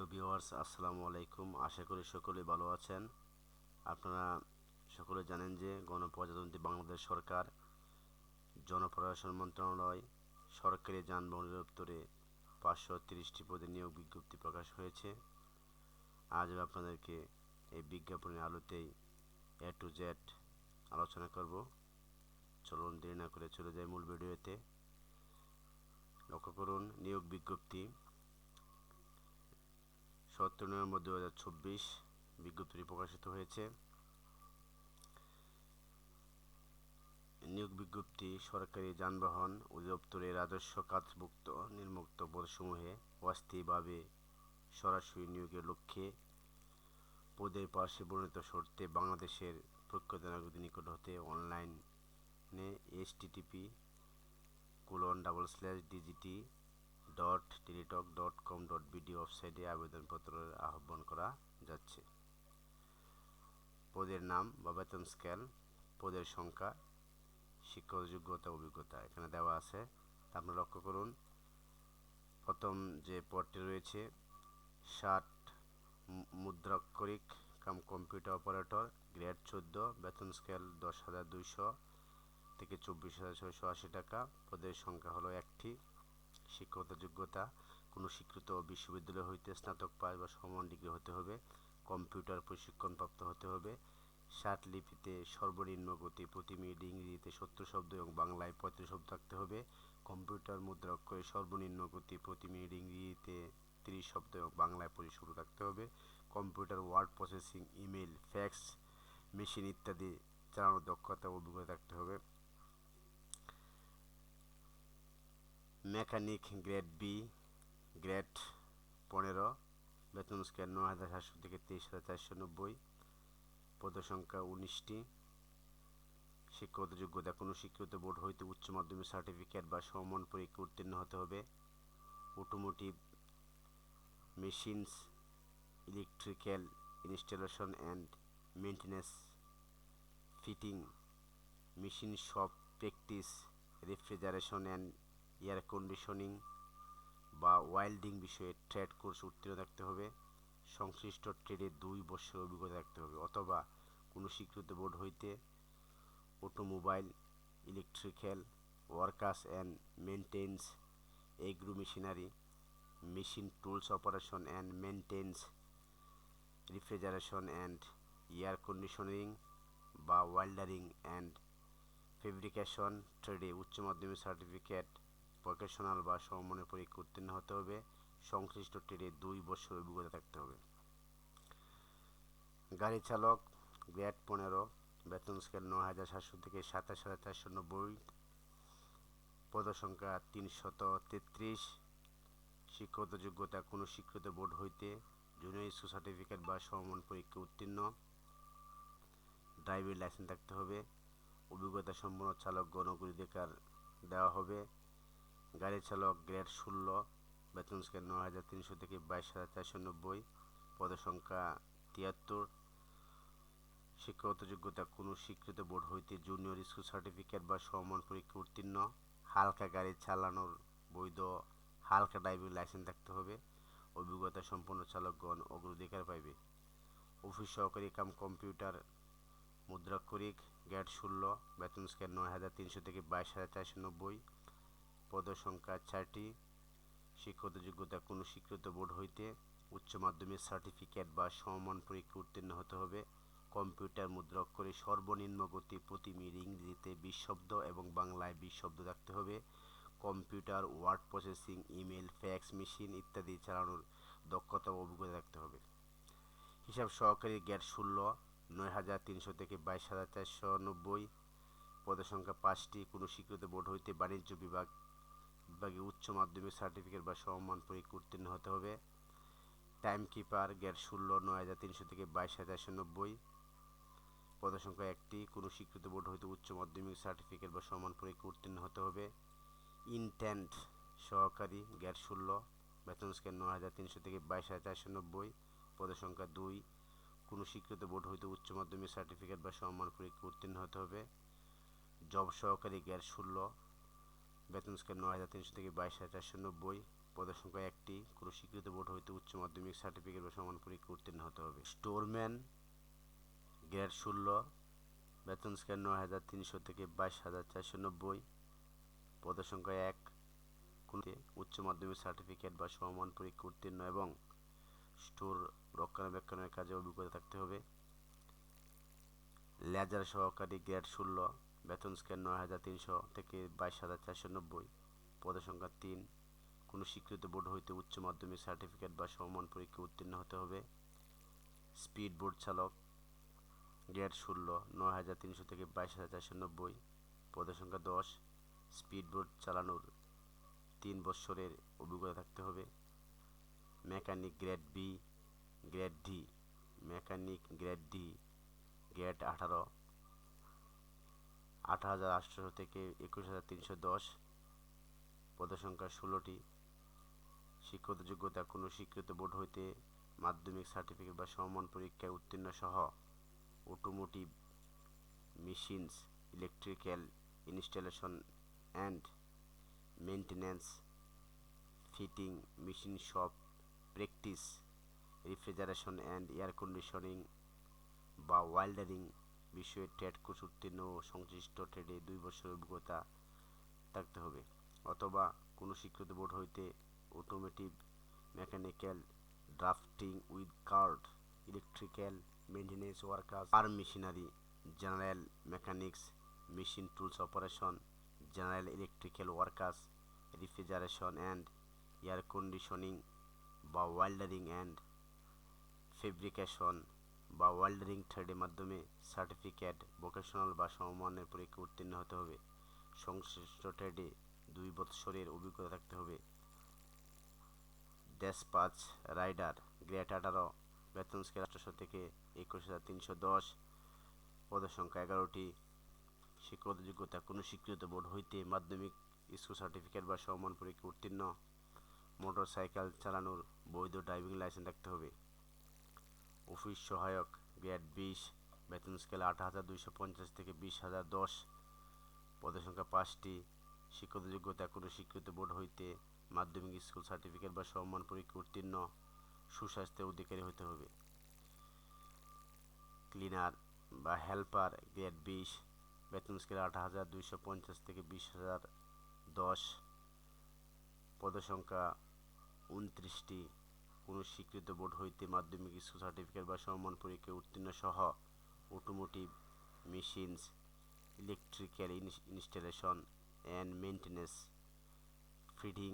প্রিয় ভিউয়ার্স, আসসালামু আলাইকুম। আশা করি সকলে ভালো আছেন। আপনারা সকলে জানেন যে গণপ্রজাতন্ত্রী বাংলাদেশ সরকার, জনপ্রশাসন মন্ত্রণালয়, সরকারি যানবাহন দপ্তরে পাঁচশো তিরিশটি পদে নিয়োগ বিজ্ঞপ্তি প্রকাশ হয়েছে। আজ আপনাদেরকে এই বিজ্ঞাপনের আলোতেই এ টু জেড আলোচনা করব। চলুন দেরি না করে চলে যাই মূল ভিডিওতে। লক্ষ্য করুন, নিয়োগ বিজ্ঞপ্তি সত্তর নভেম্বর দু হাজার চব্বিশ বিজ্ঞপ্তিটি প্রকাশিত হয়েছে। নিয়োগ বিজ্ঞপ্তি সরকারি যানবাহন অধিদপ্তরের রাজস্ব খাতভুক্ত নির্মুক্ত পদসমূহে অস্থায়ীভাবে সরাসরি নিয়োগের লক্ষ্যে পদের পার্শ্বে বর্ণিত শর্তে বাংলাদেশের প্রখ্যাত নাগরিকদের নিকট হতে অনলাইনে HTTP colon double slash DGT dot Teletalk dot com dot BD ওয়েবসাইটে আবেদনপত্রের আহ্বান করা যাচ্ছে। পদের নাম বা বেতন স্কেল পদের সংখ্যা, শিক্ষক যোগ্যতা, অভিজ্ঞতা এখানে দেওয়া আছে। তা আপনারা লক্ষ্য করুন, প্রথম যে পদটি রয়েছে, ষাট মুদ্রাক্ষরিক কাম কম্পিউটার অপারেটর গ্রেড চোদ্দ, বেতন স্কেল দশ হাজার দুইশো থেকে চব্বিশ হাজার ছয়শো আশি টাকা, পদের সংখ্যা হলো একটি। শিক্ষকতা যোগ্যতা, কোনো স্বীকৃত বিশ্ববিদ্যালয় হইতে স্নাতক পাস বা সমান ডিগ্রি হতে হবে, কম্পিউটার প্রশিক্ষণপ্রাপ্ত হতে হবে, ষাট লিপিতে সর্বনিম্ন গতি প্রতি মিনিট ইংরেজিতে সত্তর শব্দ এবং বাংলায় পঁয়ত্রিশ শব্দ থাকতে হবে, কম্পিউটার মুদ্রা অক্ষরে সর্বনিম্ন গতি প্রতি মিনিট ইংরেজিতে তিরিশ শব্দ এবং বাংলায় পঁচিশ শব্দ থাকতে হবে, computer word processing email fax, machine ইত্যাদি চালানোর দক্ষতা অভিজ্ঞতা থাকতে হবে। মেকানিক গ্রেড বি গ্রেড পনেরো, বেতন স্কেল ন হাজার সাতশো থেকে তেইশ হাজার চারশো নব্বই পদসংখ্যা উনিশটি। শিক্ষাগত যোগ্যতা, কোনো শিক্ষিত বোর্ড হইতে উচ্চ মাধ্যমিক সার্টিফিকেট বা সমমান পরীক্ষা উত্তীর্ণ হতে হবে। Automotive machines electrical installation and maintenance fitting machine shop practice refrigeration and air conditioning বা ওয়েল্ডিং বিষয়ে ট্রেড কোর্স উত্তীর্ণ থাকতে হবে। সংশ্লিষ্ট ট্রেডে দুই বছর অভিজ্ঞতা থাকতে হবে অথবা কোনো স্বীকৃত বোর্ড হইতে automobile, electrical, workers and maintenance agro machinery, machine tools operation and maintenance refrigeration and air conditioning বা ওয়েল্ডারিং অ্যান্ড ফেব্রিকেশন, ট্রেডে উচ্চ মাধ্যমিক সার্টিফিকেট ভোকেশনাল বা সমমানের পরীক্ষা উত্তীর্ণ হতে হবে। সংশ্লিষ্ট ট্রেডে দুই বছর অভিজ্ঞতা থাকতে হবে। গাড়ি চালক, গ্রেড পনেরো, বেতন স্কেল নয় হাজার সাতশো থেকে সাতাশ হাজার চারশো নব্বই, পদসংখ্যা তিনশত তেত্রিশ, শিক্ষাগত যোগ্যতা কোনো স্বীকৃত বোর্ড হইতে জুনিয়র স্কুল সার্টিফিকেট বা সমমান পরীক্ষা উত্তীর্ণ। ড্রাইভিং লাইসেন্স থাকতে হবে। অভিজ্ঞতা সম্পন্ন চালকগণ অগ্রাধিকার দেওয়া হবে। গাড়ি চালক গ্রেড ষোলো, বেতন স্কেল নয় হাজার তিনশো থেকে বাইশ হাজার চারশো নব্বই পদসংখ্যা তিয়াত্তর। শিক্ষাগত যোগ্যতা, কোনো স্বীকৃত বোর্ড হইতে জুনিয়র স্কুল সার্টিফিকেট বা সমান পরীক্ষা উত্তীর্ণ। হালকা গাড়ি চালানোর বৈধ হালকা ড্রাইভিং লাইসেন্স থাকতে হবে। অভিজ্ঞতা সম্পন্ন চালকগণ অগ্রাধিকার পাইবে। অফিস সহকারী কাম কম্পিউটার মুদ্রাক্ষরিক গ্যাট ষোলো, বেতন স্কেল নয় হাজার তিনশো থেকে বাইশ হাজার চারশো নব্বই পদসংখ্যা চারটি শিক্ষত যোগ্যতা কোনো স্বীকৃত বোর্ড হইতে উচ্চ মাধ্যমিক সার্টিফিকেট বা সমমান পরীক্ষা উত্তীর্ণ হতে হবে। কম্পিউটার মুদ্রা অক্ষরে সর্বনিম্ন গতি প্রতি মিনিট ইংরেজিতে বিশ শব্দ এবং বাংলায় বিশ শব্দ থাকতে হবে। Computer, word processing email fax machine ইত্যাদি চালানোর দক্ষতা অভিজ্ঞতা রাখতে হবে। হিসাব সহকারী গ্যাট ষোলো, নয় হাজার তিনশো থেকে বাইশ হাজার চারশো নব্বই। পদের সংখ্যা পাঁচটি, কোনো স্বীকৃত বোর্ড হইতে বাণিজ্য বিভাগ বিভাগে উচ্চ মাধ্যমিক সার্টিফিকেট বা সমমান পরীক্ষা উত্তীর্ণ হতে হবে। টাইম কিপার গ্যাট ষোলো, নয় হাজার তিনশো থেকে বাইশ হাজার চারশো নব্বই। পদসংখ্যা একটি। কোনো স্বীকৃত বোর্ড হইতে উচ্চ মাধ্যমিক সার্টিফিকেট বা সমান পরীক্ষা উত্তীর্ণ হতে হবে। ইনটেন্ট সহকারী গ্যাট ষোলো, বেতন স্কেল নয় হাজার তিনশো থেকে বাইশ হাজার চারশো নব্বই। পদসংখ্যা দুই। কোনো স্বীকৃত বোর্ড হইতে উচ্চ মাধ্যমিক সার্টিফিকেট বা সমান পরীক্ষা উত্তীর্ণ হতে হবে। জব সহকারী গ্যাট ষোলো বেতন স্কেল নয় হাজার তিনশো থেকে বাইশ হাজার চারশো নব্বই, পদের সংখ্যা একটি। কোনো স্বীকৃত বোর্ড হইতে উচ্চ মাধ্যমিক সার্টিফিকেট বা সমান পরীক্ষা উত্তীর্ণ হতে হবে। স্টোরম্যান, গ্রেড ষোলো, বেতন স্কেল নয় হাজার তিনশো থেকে বাইশ হাজার চারশো নব্বই, পদের সংখ্যা এক। কোনো উচ্চ মাধ্যমিক সার্টিফিকেট বা সমান পরীক্ষা উত্তীর্ণ এবং স্টোর রক্ষণাবেক্ষণের কাজে অভিজ্ঞতা থাকতে হবে। লেজার সহকারী গ্রেড ষোলো বেতন স্কেল নয় হাজার তিনশো থেকে বাইশ হাজার চারশো নব্বই। পদের সংখ্যা তিন। কোনো স্বীকৃত বোর্ড হইতে উচ্চ মাধ্যমিক সার্টিফিকেট বা সমমান পরীক্ষা উত্তীর্ণ হতে হবে। স্পিড বোর্ড চালক, গ্রেড ষোলো, নয় হাজার তিনশো থেকে বাইশ হাজার চারশো নব্বই। পদের সংখ্যা দশ। স্পিড বোর্ড চালানোর তিন বৎসরের অভিজ্ঞতা থাকতে হবে। Mechanic grade B, grade D. Mechanic grade D, grade আঠারো। আট হাজার আটশো থেকে একুশ হাজার তিনশো দশ। পদের সংখ্যা ষোলোটি। শিক্ষত যোগ্যতা কোনো স্বীকৃত বোর্ড হইতে মাধ্যমিক সার্টিফিকেট বা সমমান পরীক্ষায় উত্তীর্ণ সহ automotive machines, electrical installation and maintenance fitting machine shop, practice, refrigeration and air conditioning বা ওয়েল্ডারিং বিষয়ে ট্রেড কোর্স উত্তীর্ণ ও সংশ্লিষ্ট ট্রেডে দুই বছরের অভিজ্ঞতা থাকতে হবে। অথবা কোনো স্বীকৃত বোর্ড হইতে automotive mechanical drafting with card electrical maintenance workers farm machinery general mechanics machine tools operation general electrical workers refrigeration and air conditioning বা ওয়েল্ডারিং অ্যান্ড ফেব্রিকেশন বা ওয়েল্ডারিং ট্রেডের মাধ্যমে সার্টিফিকেট, ভোকেশনাল বা সমমানের পরীক্ষা উত্তীর্ণ হতে হবে। সংশ্লিষ্ট ট্রেডে দুই বৎসরের অভিজ্ঞতা থাকতে হবে। ড্যাসপাচ রাইডার গ্রেট আঠারো, বেতন স্কেল আঠারোশো থেকে একুশ হাজার তিনশো দশ পদের সংখ্যা এগারোটি। শিক্ষাগত যোগ্যতা, কোনো স্বীকৃত বোর্ড হইতে মাধ্যমিক স্কুল সার্টিফিকেট বা সমমান পরীক্ষা উত্তীর্ণ। মোটর সাইকেল চালানোর বৈধ ড্রাইভিং লাইসেন্স থাকতে হবে। অফিস সহায়ক গ্রেড বিশ, বেতন স্কেল আট হাজার দুইশো পঞ্চাশ থেকে বিশ হাজার দশ। পদের সংখ্যা পাঁচটি। শিক্ষত যোগ্যতা কোনো স্বীকৃত বোর্ড হইতে মাধ্যমিক স্কুল সার্টিফিকেট বা সম্মান পরীক্ষা উত্তীর্ণ। সুস্বাস্থ্যের অধিকারী হতে হবে। ক্লিনার বা হেল্পার গ্রেড বিশ, বেতন স্কেল আট হাজার দুইশো পঞ্চাশ থেকে বিশ হাজার দশ। পদসংখ্যা উনত্রিশটি। কোনো স্বীকৃত বোর্ড হইতে মাধ্যমিক স্কুল সার্টিফিকেট বা সম্মান পরীক্ষায় উত্তীর্ণ সহ automotive machines electrical installation and maintenance feeding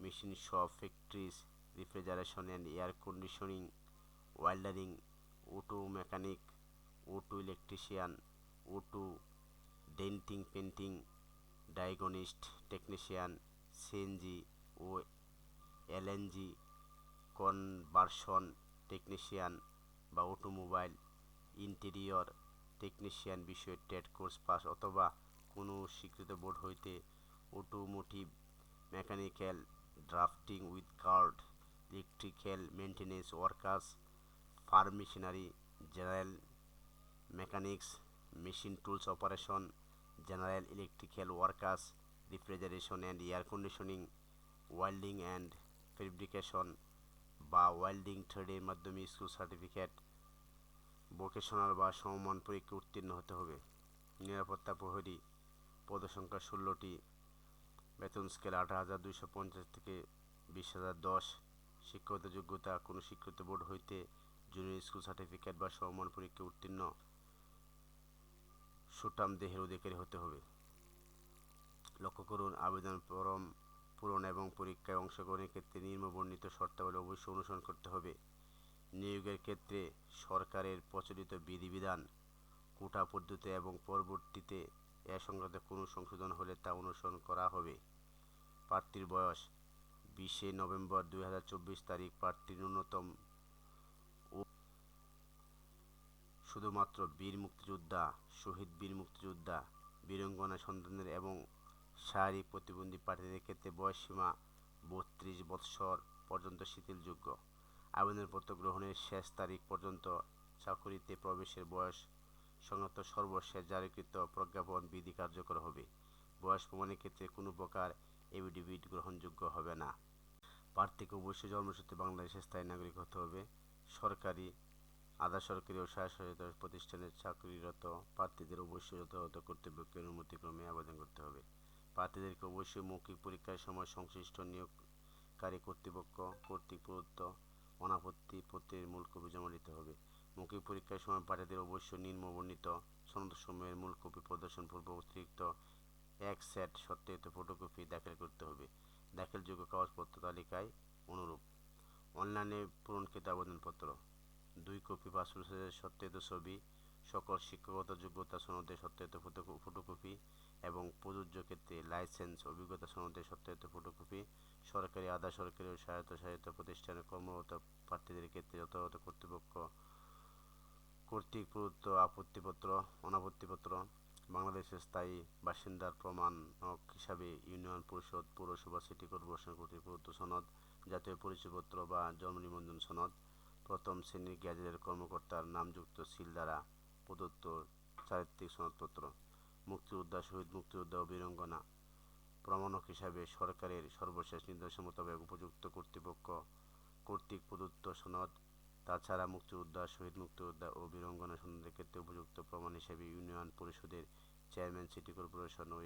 machine shop factories refrigeration and air conditioning weldering auto mechanic auto electrician auto denting painting diagnostic technician CNG O LNG conversion technician বা automobile interior technician বিষয়ে টেট course pass অথবা কোনো স্বীকৃত board হইতে automotive mechanical drafting with card, electrical maintenance workers farm machinery general mechanics, machine tools operation, general electrical workers, refrigeration and air conditioning, welding and fabrication বা welding ট্রেডের মাধ্যমে school certificate vocational বা সমমান পরীক্ষা উত্তীর্ণ হতে হবে। নিরাপত্তা প্রহরী, পদসংখ্যা ষোলোটি, বেতন স্কেল আঠারো হাজার দুইশো পঞ্চাশ থেকে বিশ হাজার দশ শিক্ষাগত যোগ্যতা, কোনো শিক্ষিত বোর্ড হইতে জুনিয়র স্কুল সার্টিফিকেট বা সমমান পরীক্ষা উত্তীর্ণ। সুটাম দেহের অধিকারী হতে হবে। লক্ষ্য করুন, আবেদন ফরম পূরণ এবং পরীক্ষায় অংশগ্রহণের ক্ষেত্রে নিম্নবর্ণিত শর্তাবলী অবশ্যই অনুসরণ করতে হবে। নিয়োগের ক্ষেত্রে সরকারের প্রচলিত বিধিবিধান কোটা পদ্ধতি এবং পরবর্তীতে এ সংক্রান্ত কোনো সংশোধন হলে তা অনুসরণ করা হবে। প্রার্থীর বয়স বিশে নভেম্বর দুই হাজার চব্বিশ তারিখ, প্রার্থীর ন্যূনতম ও শুধুমাত্র বীর মুক্তিযোদ্ধা, শহীদ বীর মুক্তিযোদ্ধা, বীরঙ্গনা সন্তানদের এবং শারীরিক প্রতিবন্ধী প্রার্থীদের ক্ষেত্রে বয়সসীমা বত্রিশ বৎসর পর্যন্ত শিথিলযোগ্য। আবেদনপত্র গ্রহণের শেষ তারিখ পর্যন্ত চাকুরিতে প্রবেশের বয়স সংক্রান্ত সর্বশেষ জারিকৃত প্রজ্ঞাপন বিধি কার্যকর হবে। বয়স প্রমাণের ক্ষেত্রে কোনো প্রকার এফিডেভিট গ্রহণযোগ্য হবে না। প্রার্থীকে অবশ্যই জন্মসূত্রে বাংলাদেশের স্থায়ী নাগরিক হতে হবে। সরকারি, আধা সরকারি ও স্বায়ত্তশাসিত প্রতিষ্ঠানে চাকরিরত প্রার্থীদের অবশ্যই যথাযথ কর্তৃপক্ষের অনুমতিক্রমে আবেদন করতে হবে। প্রার্থীদেরকে অবশ্যই মৌখিক পরীক্ষার সময় সংশ্লিষ্ট নিয়োগকারী কর্তৃপক্ষ কর্তৃক প্রদত্ত অনাপত্তি পত্রের মূল কপি জমা দিতে হবে। মৌখিক পরীক্ষার সময় প্রার্থীদের অবশ্যই নিম্নবর্ণিত সনদসমূহের মূল কপি প্রদর্শনপূর্বক অতিরিক্ত এক সেট সত্যায়িত ফটোকপি দাখিল করতে হবে। দাখিলযোগ্য কাগজপত্র তালিকায় অনুরূপ। অনলাইনে পূরণকৃত আবেদনপত্র। দুই কপি পাসপোর্ট সাইজের সত্যায়িত ছবি সকল শিক্ষাগত যোগ্যতা সনদের সত্যায়িত ফটো- ফটোকপি এবং প্রযোজ্য ক্ষেত্রে লাইসেন্স অভিজ্ঞতা সনদের সত্যায়িত ফটোকপি সরকারি আধা সরকারি ও স্বায়ত্তশাসিত প্রতিষ্ঠানে কর্মরত প্রার্থীদের ক্ষেত্রে যথাযথ কর্তৃপক্ষ কর্তৃক প্রদত্ত আপত্তিপত্র, অনাপত্তিপত্র, বাংলাদেশের স্থায়ী বাসিন্দার প্রমাণক হিসাবে ইউনিয়ন পরিষদ, পৌরসভা সিটি কর্পোরেশন কর্তৃক প্রদত্ত সনদ, জাতীয় পরিচয়পত্র বা জন্ম নিবন্ধন সনদ, প্রথম শ্রেণির গ্যাজেটের কর্মকর্তার নামযুক্ত সিল দ্বারা প্রদত্ত চারিত্রিক সনদপত্র মুক্তিযোদ্ধা শহীদ মুক্তিযোদ্ধা ও বীরঙ্গনা, প্রমাণক হিসাবে সরকারের সর্বশেষ নির্দেশনা মোতাবেক উপযুক্ত কর্তৃপক্ষ কর্তৃক প্রদত্ত সনদ, তাছাড়া মুক্তিযোদ্ধা, শহীদ মুক্তিযোদ্ধা ও বীরঙ্গনা সনদের ক্ষেত্রে উপযুক্ত প্রমাণ হিসেবে ইউনিয়ন পরিষদের চেয়ারম্যান, সিটি কর্পোরেশন ও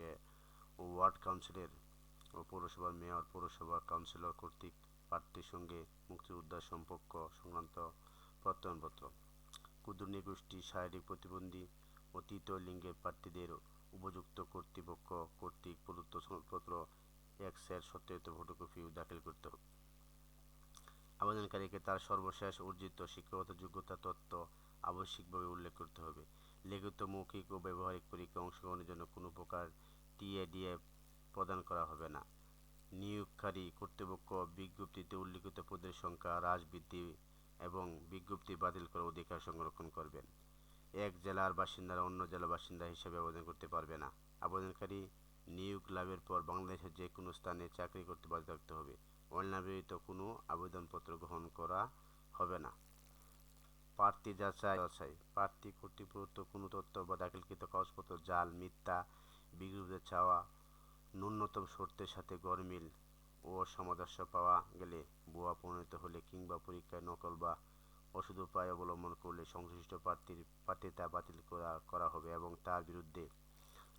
ওয়ার্ড কাউন্সিলের ও পৌরসভার মেয়র, পৌরসভা কাউন্সিলর কর্তৃক প্রার্থীর সঙ্গে মুক্তিযোদ্ধার সম্পর্ক সংক্রান্ত প্রত্যয়নপত্র। ক্ষুদ্র নৃগোষ্ঠী শারীরিক প্রতিবন্ধী ও তৃতীয় লিঙ্গের প্রার্থীদের উপযুক্ত কর্তৃপক্ষ কর্তৃক প্রদত্ত সনদপত্র এক সেট সত্যায়িত ফটোকপিও দাখিল করতে হবে। আবেদনকারীকে তার সর্বশেষ অর্জিত শিক্ষাগত যোগ্যতা তথ্য আবশ্যিকভাবে উল্লেখ করতে হবে। লিখিত মৌখিক ও ব্যবহারিক পরীক্ষায় অংশগ্রহণের জন্য কোনো প্রকার টিএডিএফ প্রদান করা হবে না। নিয়োগকারী কর্তৃপক্ষ বিজ্ঞপ্তিতে উল্লিখিত পদের সংখ্যা, হ্রাস বৃদ্ধি এবং বিজ্ঞপ্তি বাতিল করার অধিকার সংরক্ষণ করবেন। এক জেলার বাসিন্দারা অন্য জেলার বাসিন্দা হিসেবে আবেদন করতে পারবে না। আবেদনকারী নিয়োগ লাভের পর বাংলাদেশের যে কোনো স্থানে চাকরি করতে বাধ্য থাকতে হবে। অনলাইন কোনো আবেদনপত্র গ্রহণ করা হবে না। প্রার্থী যাচাই যাচাই। প্রার্থী কর্তৃপক্ষ কোনো তথ্য বা দাখিলকৃত কাগজপত্র, জাল, মিথ্যা বিজ্ঞপ্তিতে চাওয়া ন্যূনতম শর্তের সাথে গরমিল ও সামঞ্জস্য পাওয়া গেলে ভুয়া প্রণীত হলে কিংবা পরীক্ষায় নকল বা অশুদ্ধ উপায় অবলম্বন করলে সংশ্লিষ্ট প্রার্থীর প্রার্থিতা বাতিল করা করা হবে এবং তার বিরুদ্ধে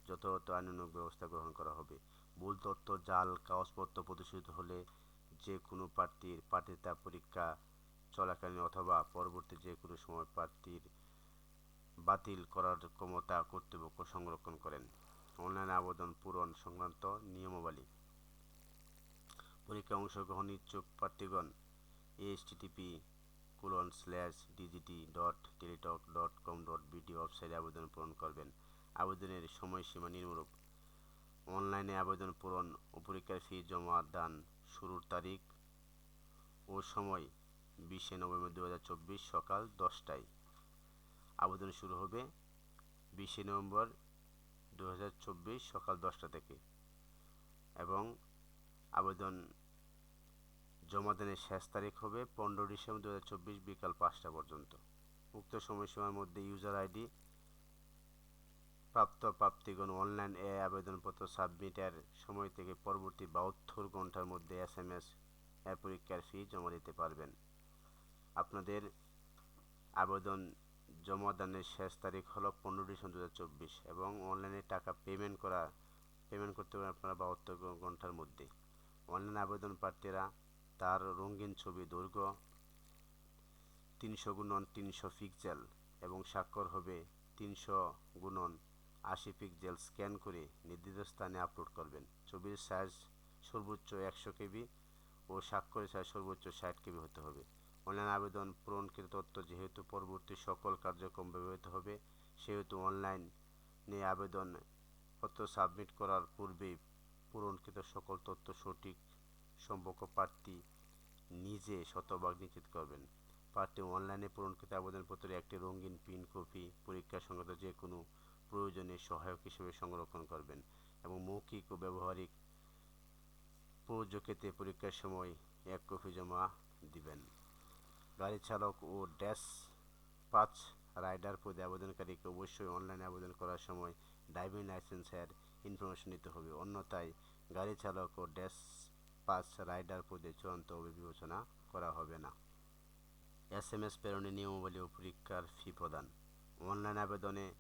যথাযথ আইনানুগ ব্যবস্থা গ্রহণ করা হবে। ভুল তথ্য, জাল, কাগজপত্র প্রদর্শিত হলে যে কোনো প্রার্থীর প্রার্থিতা পরীক্ষা চলাকালীন অথবা পরবর্তী যে কোনো সময় প্রার্থীর বাতিল করার ক্ষমতা কর্তৃপক্ষ সংরক্ষণ করেন। অনলাইন আবেদন পূরণ সংক্রান্ত নিয়মাবলী। পরীক্ষায় অংশগ্রহণ ইচ্ছুক প্রার্থীগণ HTTP colon slash DGT dot Teletalk dot com dot BD ওয়েবসাইটে আবেদন পূরণ করবেন। আবেদনের সময়সীমা নিম্নরূপ। অনলাইনে আবেদন পূরণ ও পরীক্ষার ফি জমা দান শুরুর তারিখ ও সময় বিশে নভেম্বর দু হাজার চব্বিশ সকাল দশটায়। আবেদন শুরু হবে বিশে নভেম্বর দু হাজার চব্বিশ সকাল দশটা থেকে এবং আবেদন জমা দানের শেষ তারিখ হবে পনেরো ডিসেম্বর দু হাজার চব্বিশ বিকাল পাঁচটা পর্যন্ত। উক্ত সময়সীমার মধ্যে ইউজার আইডি, প্রাপ্ত প্রাপ্তিগণ অনলাইন এ আবেদনপত্র সাবমিটের সময় থেকে পরবর্তী বাহাত্তর ঘণ্টার মধ্যে এস এম এস পরীক্ষার ফি জমা দিতে পারবেন। আপনাদের আবেদন জমা দানের শেষ তারিখ হলো পনেরো ডিসেম্বর দু চব্বিশ এবং অনলাইনে টাকা পেমেন্ট করা পেমেন্ট করতে পারেন আপনারা বাহাত্তর ঘণ্টার মধ্যে। অনলাইন আবেদন প্রার্থীরা তার রঙিন ছবি, দৈর্ঘ্য তিনশো গুণন তিনশো পিক্সেল এবং স্বাক্ষর হবে তিনশো গুণন আশি পিক্সেল স্ক্যান করে নির্দিষ্ট স্থানে আপলোড করবেন। ছবির সাইজ সর্বোচ্চ একশো কেবি ও স্বাক্ষরের সাইজ সর্বোচ্চ ষাট কেবি হতে হবে। অনলাইন আবেদন পূরণকৃত তথ্য যেহেতু পরবর্তী সকল কার্যক্রম ব্যবহৃত হবে, সেহেতু অনলাইনে আবেদন পত্র সাবমিট করার পূর্বেই পূরণকৃত সকল তথ্য, সঠিক সম্পর্ক প্রার্থী নিজে শতভাগ নিশ্চিত করবেন। প্রার্থী অনলাইনে পূরণকৃত আবেদনপত্রের একটি রঙিন প্রিন্ট কপি পরীক্ষা সংক্রান্ত যে কোনো প্রয়োজনে সহায়ক হিসেবে সংরক্ষণ করবেন এবং মৌখিক ও ব্যবহারিক প্রযোজ্য পরীক্ষার সময় এক কপি জমা দিবেন। গাড়ি চালক ও ড্যাশ পাঁচ রাইডার পদে আবেদনকারীকে অবশ্যই অনলাইনে আবেদন করার সময় ড্রাইভিং লাইসেন্সের ইনফরমেশন নিতে হবে। অন্যথায় গাড়ি চালক ও ড্যাশ পাস রাইডার পদে চূড়ান্ত বিবেচনা করা হবে না। এস এম এস প্রেরণের নিয়মাবলী ও পরীক্ষার ফি প্রদান। অনলাইন আবেদনে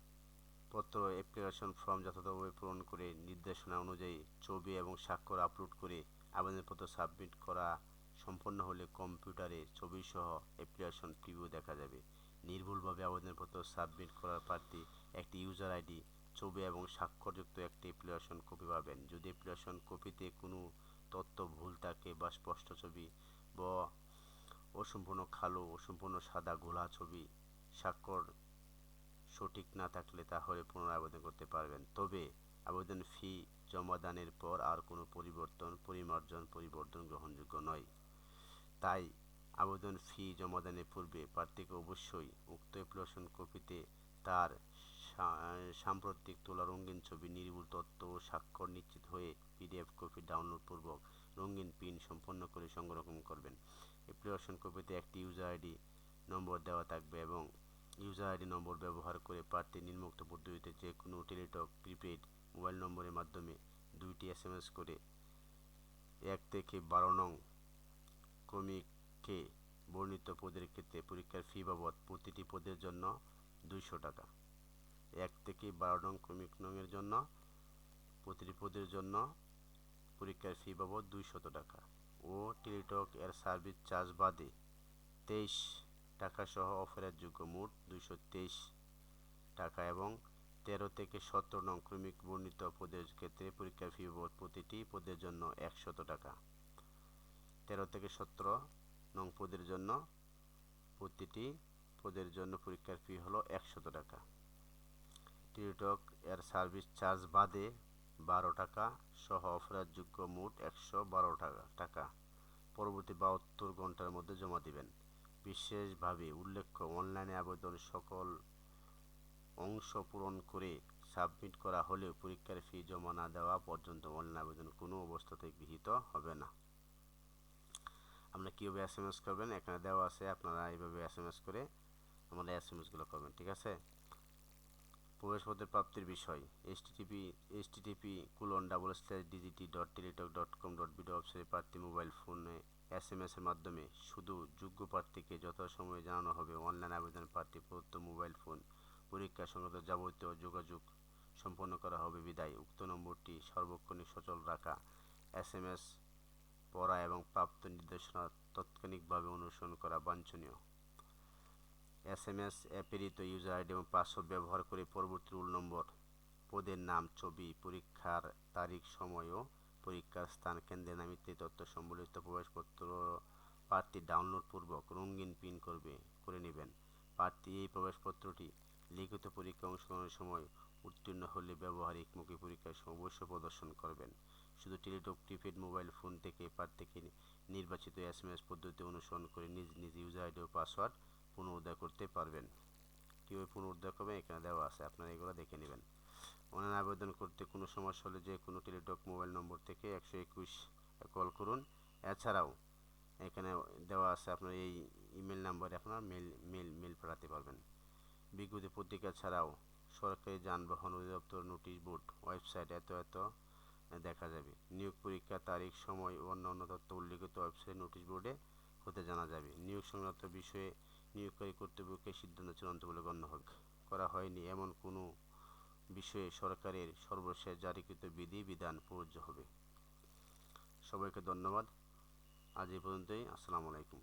পত্র, অ্যাপ্লিকেশন ফর্ম যথাযথভাবে পূরণ করে নির্দেশনা অনুযায়ী ছবি এবং স্বাক্ষর আপলোড করে আবেদনপত্র সাবমিট করা সম্পন্ন হলে কম্পিউটারে ছবিসহ অ্যাপ্লিকেশন প্রিভিউ দেখা যাবে। নির্ভুলভাবে আবেদনপত্র সাবমিট করার প্রার্থী একটি ইউজার আইডি ছবি এবং স্বাক্ষরযুক্ত একটি অ্যাপ্লিকেশন কপি পাবেন। যদি অ্যাপ্লিকেশন কপিতে কোনো তথ্য ভুল থাকে বা স্পষ্ট ছবি বা অসম্পূর্ণ কালো, অসম্পূর্ণ সাদা ঘোলা ছবি স্বাক্ষর সঠিক না থাকলে তাহলে পুনরায় আবেদন করতে পারবেন। তবে আবেদন ফি জমাদানের পর আর কোনো পরিবর্তন, পরিমার্জন, পরিবর্তন গ্রহণযোগ্য নয়। তাই আবেদন ফি জমাদানের পূর্বে প্রার্থীকে অবশ্যই উক্ত অ্যাপ্লিকেশন কপিতে তার সাম্প্রতিক তোলা রঙিন ছবি, নির্ভুল তথ্য ও স্বাক্ষর নিশ্চিত হয়ে পিডিএফ কপি ডাউনলোড পূর্বক রঙিন পিন সম্পন্ন করে সংরক্ষণ করবেন। অ্যাপ্লিকেশন কপিতে একটি ইউজার আইডি নম্বর দেওয়া থাকবে এবং ইউজার আইডি নম্বর ব্যবহার করে প্রার্থী নিম্নোক্ত পদ্ধতিতে যে কোনো টেলিটক প্রিপেড মোবাইল নম্বরের মাধ্যমে দুইটি এস করে এক থেকে বারো নং ক্রমিকে বর্ণিত পদের ক্ষেত্রে পরীক্ষার ফি বাবদ প্রতিটি পদের জন্য দুইশো টাকা। এক থেকে বারো নং ক্রমিক নংয়ের জন্য প্রতিটি পদের জন্য পরীক্ষার ফি বাবদ দুইশত টাকা। ও টেলিটক এর সার্ভিস চার্জ বাদে তেইশ টাকা সহ অফারের যোগ্য মোট দুইশো তেইশ টাকা এবং তেরো থেকে সতেরো নং ক্রমিক বর্ণিত পদের ক্ষেত্রে পরীক্ষার ফি বাবদ প্রতিটি পদের জন্য একশত টাকা। তেরো থেকে সতেরো নং পদের জন্য প্রতিটি পদের জন্য পরীক্ষার ফি হলো একশত টাকা। টেলিটক এর সার্ভিস চার্জ বাদে বারো টাকা, সহ অফারের যোগ্য মোট একশো বারো টাকা টাকা। পরবর্তী বাহাত্তর ঘণ্টার মধ্যে জমা দিবেন। বিশেষভাবে উল্লেখ্য, অনলাইনে আবেদন সকল অংশ পূরণ করে সাবমিট করা হলেও পরীক্ষার ফি জমা না দেওয়া পর্যন্ত অনলাইন আবেদন কোনো অবস্থাতে গৃহীত হবে না। কীভাবে এস এম এস করবেন, এখানে দেওয়া আছে আপনারা এইভাবে এস এম এস করে আমাদের এস এম এসগুলো করবেন ঠিক আছে? প্রবেশপত্রের প্রাপ্তির বিষয় HTTP HTTP colon double slash DGT dot Teletalk dot com dot BD ওয়েবসাইটে প্রার্থী মোবাইল ফোনে এস এম এসের মাধ্যমে শুধু যোগ্য প্রার্থীকে যথাসময়ে জানানো হবে। অনলাইন আবেদন প্রার্থী প্রদত্ত মোবাইল ফোন পরীক্ষা সংক্রান্ত যাবতীয় যোগাযোগ সম্পন্ন করা হবে। বিদায়। উক্ত নম্বরটি সার্বক্ষণিক সচল রাখা। এস এম এস পড়া এবং প্রাপ্ত নির্দেশনা তাৎক্ষণিকভাবে অনুসরণ করা বাঞ্ছনীয়। এস এম এস প্রেরিত ইউজার আইডি এবং পাসওয়ার্ড ব্যবহার করে পরবর্তী রুল নম্বর, পদের নাম, ছবি, পরীক্ষার তারিখ, সময় ও পরীক্ষার স্থান, কেন্দ্রের নাম ইত্যাদি তথ্য সম্বলিত প্রবেশপত্র প্রার্থী ডাউনলোড পূর্বক রঙিন প্রিন্ট করবে, করে নেবেন। প্রার্থী এই প্রবেশপত্রটি লিখিত পরীক্ষা অংশগ্রহণের সময় উত্তীর্ণ হলে ব্যবহারিক মুখী পরীক্ষার সময় অবশ্যই প্রদর্শন করবেন। শুধু টেলিটক প্রিপেড মোবাইল, ফোন থেকে পার থেকে নির্বাচিত এস এম এস পদ্ধতি অনুসরণ করে নিজ নিজ ইউজার আইডি ও পাসওয়ার্ড পুনরুদ্ধার করতে পারবেন। কীভাবে পুনরুদ্ধার করবেন? এখানে দেওয়া আছে, আপনারা এগুলো দেখে নেবেন। অনলাইন আবেদন করতে কোনো সমস্যা হলে যে কোনো টেলিটক মোবাইল নম্বর থেকে একশো একুশ কল করুন। এছাড়াও এখানে দেওয়া আছে আপনার এই ইমেল নাম্বারে আপনার মেল মেল মেল পাঠাতে পারবেন। বিজ্ঞপ্তি পত্রিকা ছাড়াও সরকারি যানবাহন অধিদপ্তর নোটিশ বোর্ড ওয়েবসাইট এত এত দেখা যাবে। নিয়োগ পরীক্ষা তারিখ, সময় ও অন্যান্য তথ্য উল্লিখিত ওয়েবসাইট নোটিশ বোর্ডে হতে জানা যাবে। নিয়োগ সংক্রান্ত বিষয়ে নিয়োগকারী কর্তৃপক্ষের সিদ্ধান্ত চূড়ান্ত বলে গণ্য হবে। করা হয়নি এমন কোনো বিষয়ে সরকারের সর্বশেষ জারিকৃত বিধি, বিধান প্রযোজ্য হবে। সবাইকে ধন্যবাদ। আজ এই পর্যন্তই। আসসালামু আলাইকুম।